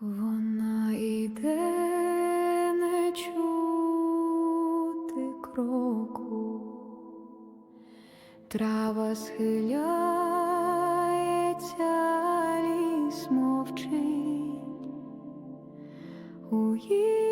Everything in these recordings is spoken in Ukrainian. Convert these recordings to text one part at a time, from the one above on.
Вона йде, не чути кроку, трава схиляється, ліс мовчить. У її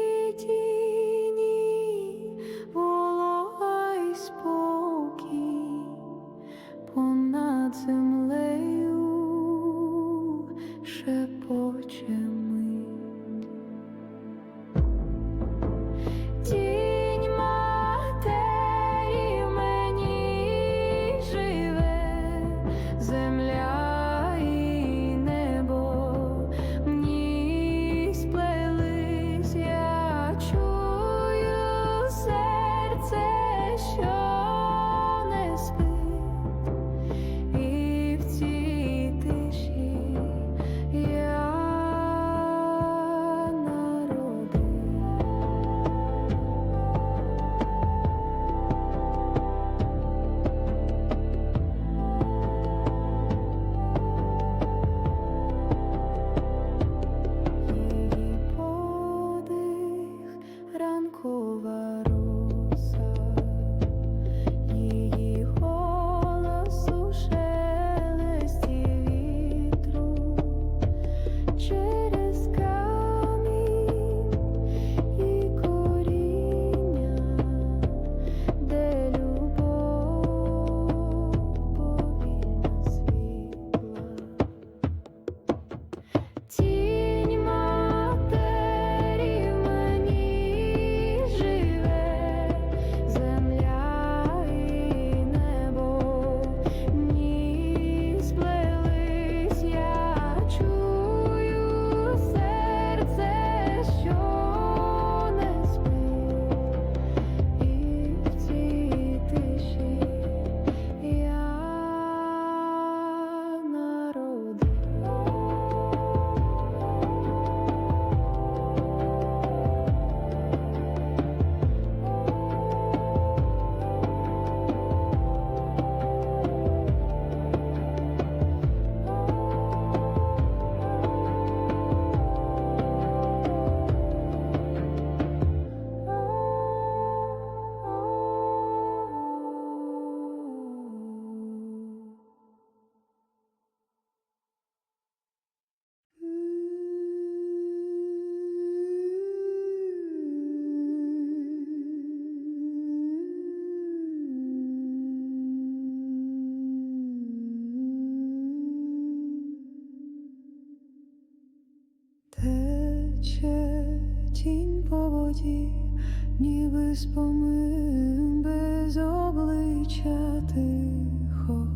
без помин, без обличчя тихо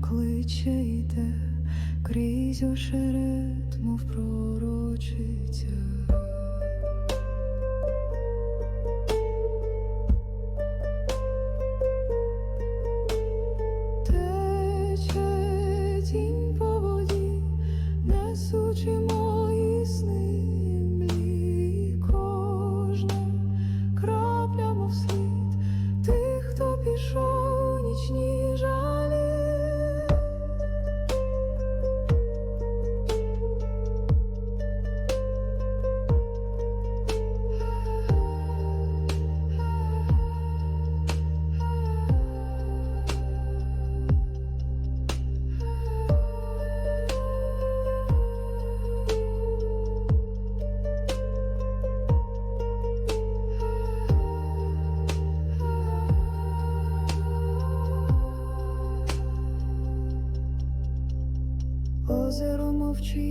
кличе йде крізь ошеред.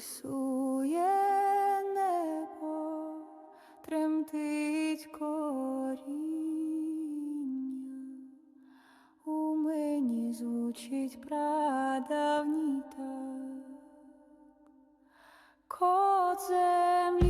пульсує небо, тремтить коріння, у мені звучить прадавній так. Кот землі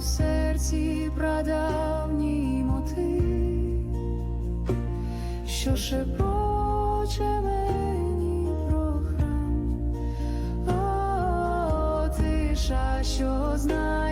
серці прадавній мотив, що шепоче мені про храм, о, тиша, що знає.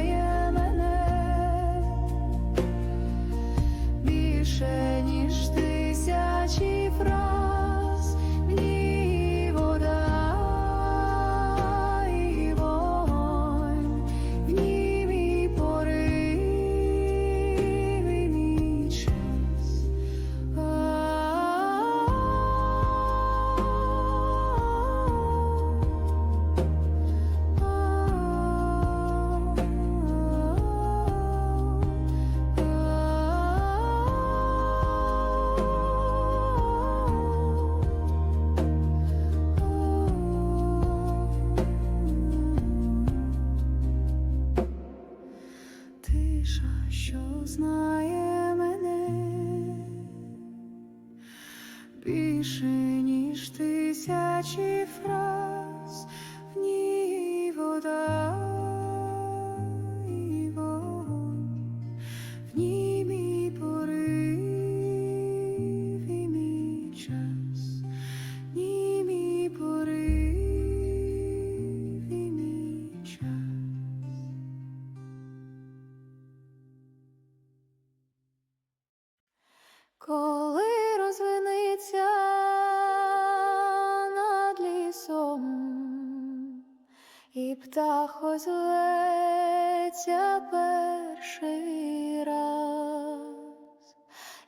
І птах озветься перший раз,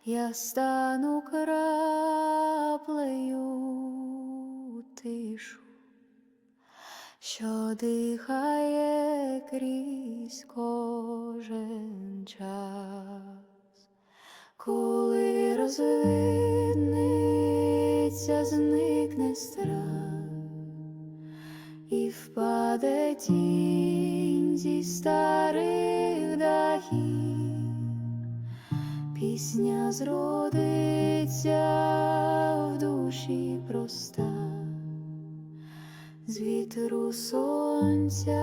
я стану краплею тишу, що дихає крізь кожен час. Коли розвидниться, зникне страх і впаде тінь зі старих дахів, пісня зродиться в душі проста, з вітру сонця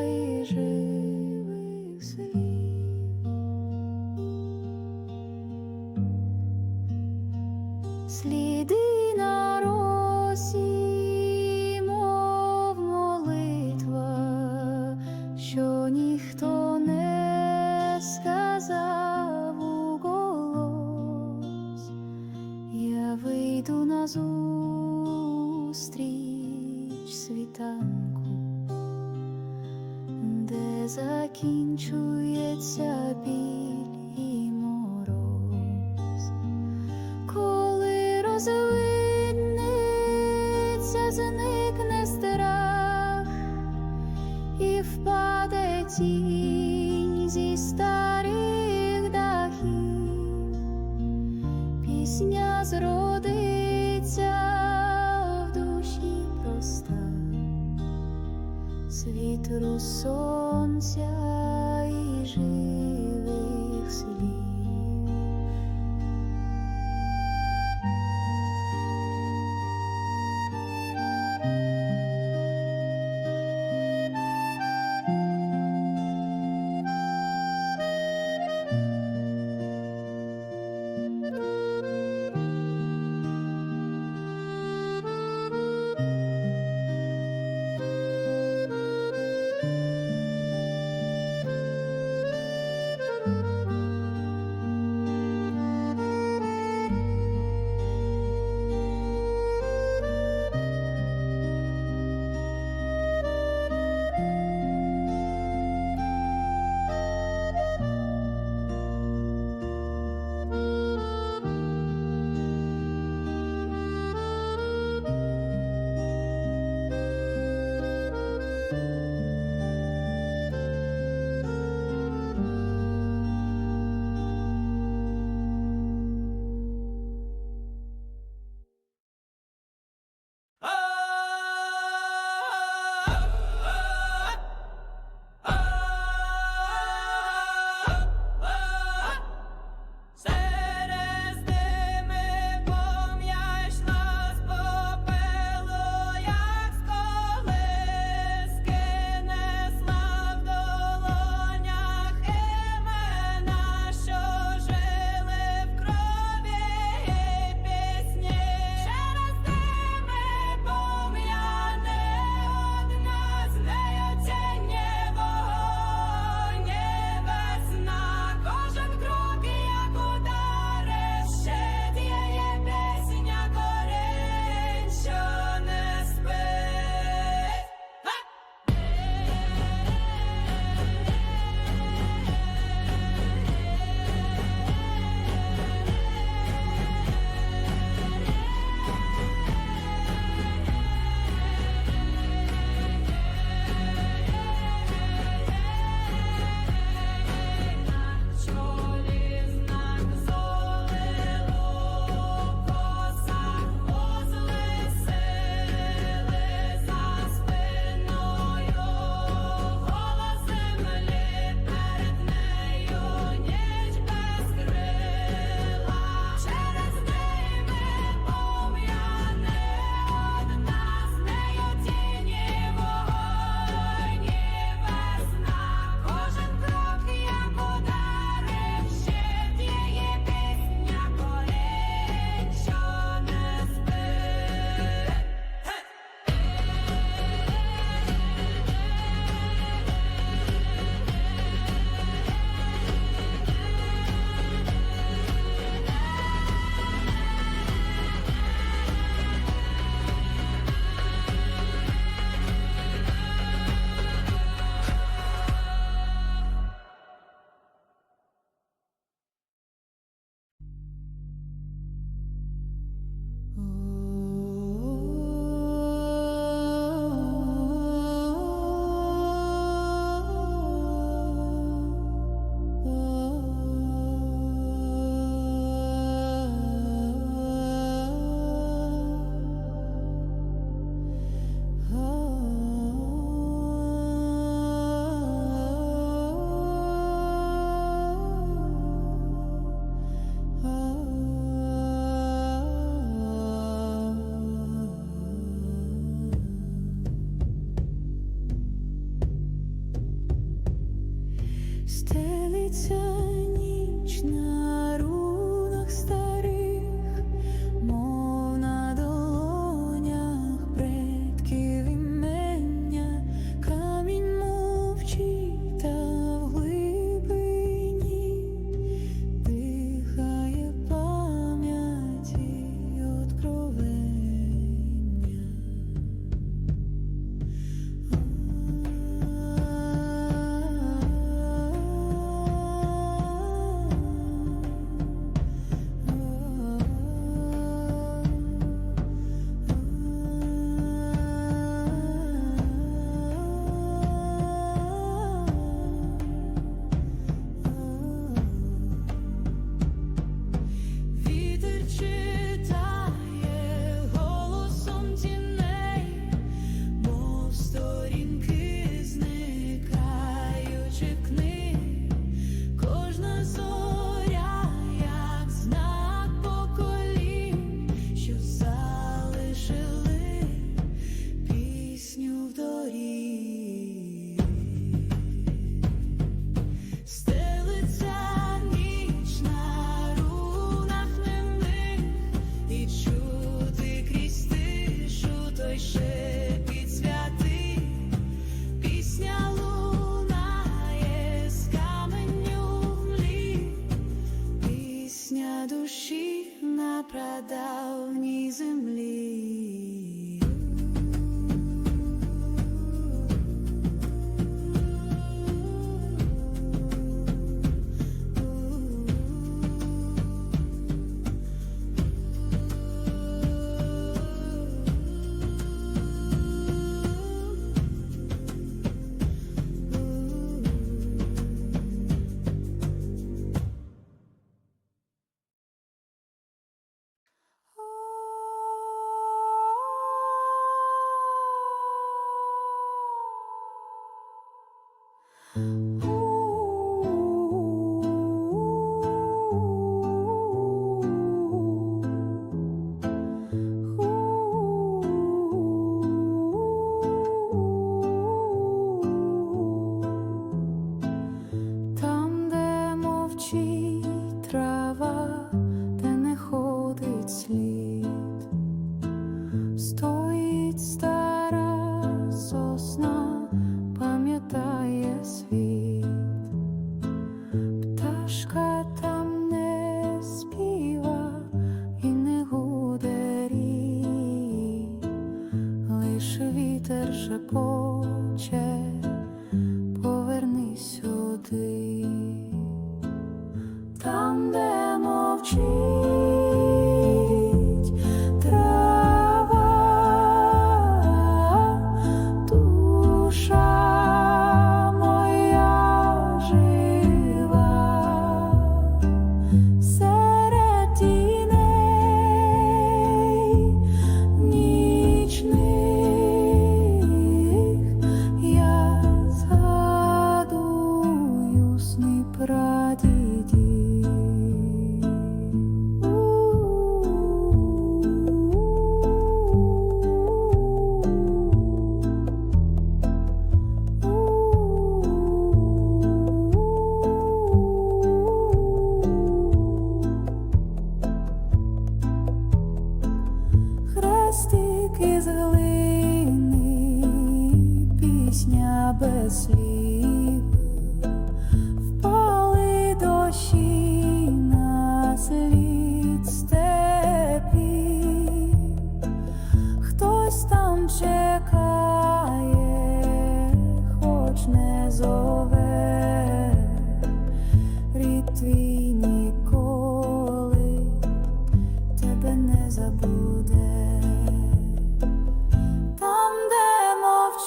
і живих слів. Сліди на росі, світру сонця і живих слів.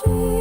sweet.